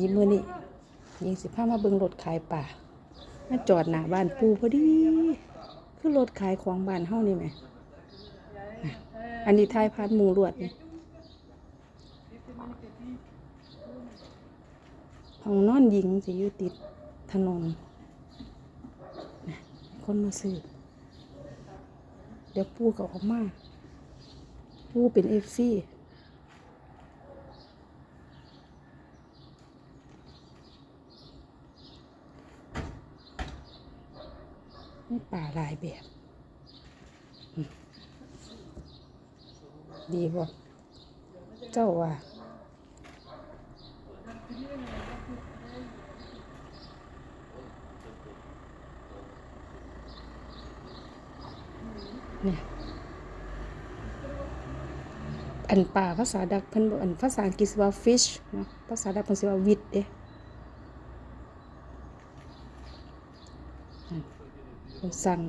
ยิ้มมือนี่ยิงสิพามาเบิ่งรถขายป่ามาจอดหน้าบ้านปูพอดีคือรถขายของบ้านเฮานี่แหมอันนี้ทายพานหมูลวดนี่ห้องนอนหญิงสิอยู่ติดถนนคนมาซื้อเดี๋ยวปูก็ออกมาปูเป็นเอฟซี นี่ป่าหลายแบบ ดีบ่เจ้าว่าเนี่ยอันป่าภาษาดักเพิ่นบอกอันภาษาอังกฤษว่า fish เนาะภาษาดักเพิ่นสิว่าวิดเด้อ สั่ง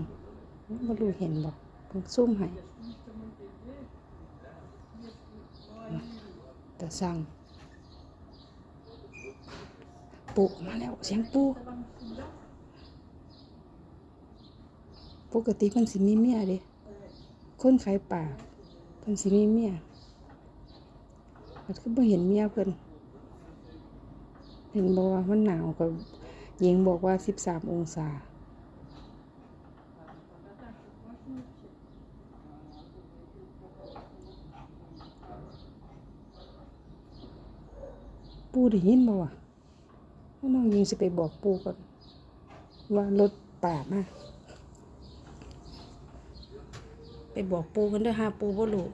บ่รู้เห็นบ่เพิ่นซูมให้แต่สั่งปูมาแล้วเสียงปูปกติเพิ่นสิมีเมียเด้คนขายป่าเพิ่นสิมีเมียมันก็บ่เห็นเมียเพิ่นเห็นบอกว่ามันหนาวก็หญิงบอกว่าสิบสามองศา ปูได้ยินบ่วะน้องหญิงสิไปบอกปูก่อน ว่ารถป่ามาไปบอกปูกันด้อฮะปูบ่รู้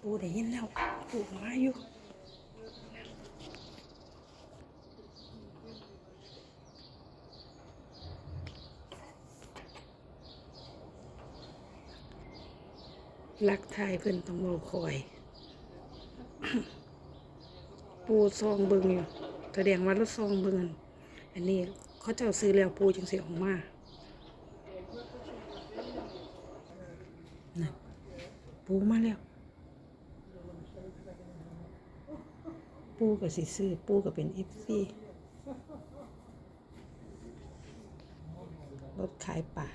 ปูได้ยินแล้วปูมาอยู่ลักทายเพิ่อนต้องเมาคอย ปูซองเบิงอยู่แสดงว่ารถซองเบิงอันอันนี้เขาเจ้าซื้อแล้วปูจึงเสียออกมานะปูมาแล้ว ปูกับสิซื้อปูกับเป็นเอฟซีรถขายป่า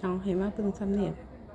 เอาเห็นว่าตึงสำเร็จ